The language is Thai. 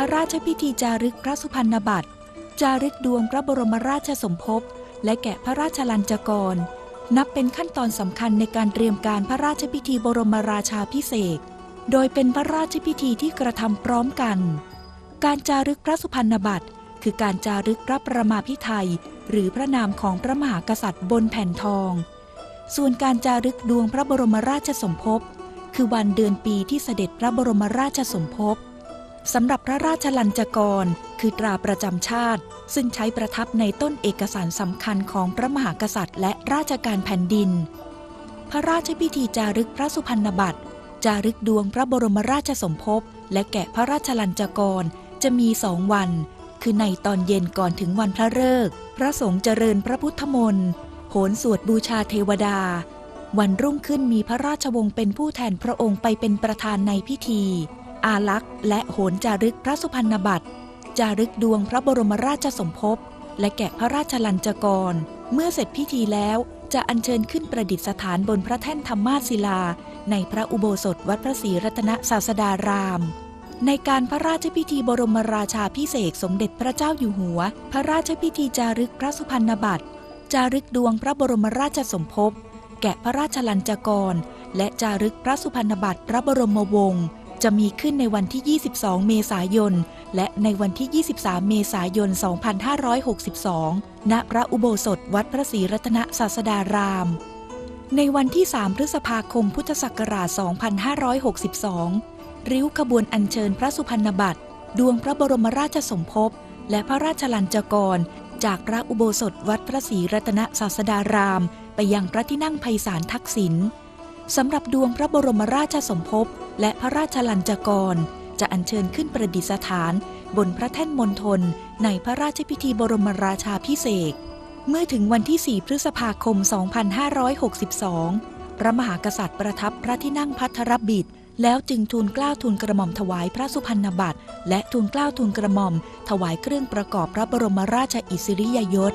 พระราชพิธีจารึกพระสุพรรณบัตร จารึกดวงพระบรมราชสมภพ และแกะพระราชลัญจกร นับเป็นขั้นตอนสำคัญในการเตรียมการพระราชพิธีบรมราชาพิเศษ โดยเป็นพระราชพิธีที่กระทำพร้อมกัน การจารึกพระสุพรรณบัตร คือการจารึกพระประมาพิไทยหรือพระนามของพระมหากษัตริย์บนแผ่นทอง ส่วนการจารึกดวงพระบรมราชสมภพ คือวันเดือนปีที่เสด็จพระบรมราชสมภพ สำหรับพระราชลัญจกร คือตราประจำชาติ ซึ่งใช้ประทับในต้นเอกสารสำคัญของพระมหากษัตริย์ และราชการแผ่นดิน พระราชพิธีจารึกพระสุพรรณบัตร จารึกดวงพระบรมราชสมภพ และแกะพระราชลัญจกรจะมีสองวัน คือในตอนเย็นก่อนถึงวันพระฤกษ์พระสงฆ์เจริญพระพุทธมนต์โหนสวดบูชาเทวดา วันรุ่งขึ้นมีพระราชวงศ์เป็นผู้แทนพระองค์ไปเป็นประธานในพิธี อาลักษ์และโหนจารึกพระสุพรรณบัตรจารึกดวงพระบรมราชสมภพ และแกะพระราชลัญจกร เมื่อเสร็จพิธีแล้วจะอัญเชิญขึ้นประดิษฐานบนพระแท่นธรรมาศิลา ในพระอุโบสถวัดพระศรีรัตนศาสดาราม ในการพระราชพิธีบรมราชาพิเศษสมเด็จพระเจ้าอยู่หัว พระราชพิธีจารึกพระสุพรรณบัตรจารึกดวงพระบรมราชสมภพ แกะพระราชลัญจกร และจารึกพระสุพรรณบัตรพระบรมวงศ์ จะมีขึ้นในวันที่ 22 เมษายน และในวันที่ 23 เมษายน 2562 ณ พระอุโบสถวัดพระศรีรัตนศาสดาราม ในวันที่ 3 พฤษภาคม พุทธศักราช 2562 ริ้วขบวนอัญเชิญพระสุพรรณบัตร ดวงพระบรมราชสมภพ และพระราชลัญจกร จากพระอุโบสถวัดพระศรีรัตนศาสดาราม ไปยังพระที่นั่งไพศาลทักษิณ สำหรับดวงพระบรมราชสมภพและพระราชลัญจกร จะอัญเชิญขึ้นประดิษฐาน บนพระแท่นมณฑลในพระราชพิธีบรมราชาพิเศษเมื่อถึงวันที่ 4 พฤษภาคม 2562 พระมหากษัตริย์ประทับพระที่นั่งพัทรบิดแล้วจึงทูลกล้าวทูลกระหม่อมถวายพระสุพรรณบัตร และทูลกล้าวทูลกระหม่อม ถวายเครื่องประกอบพระบรมราชอิสริยยศ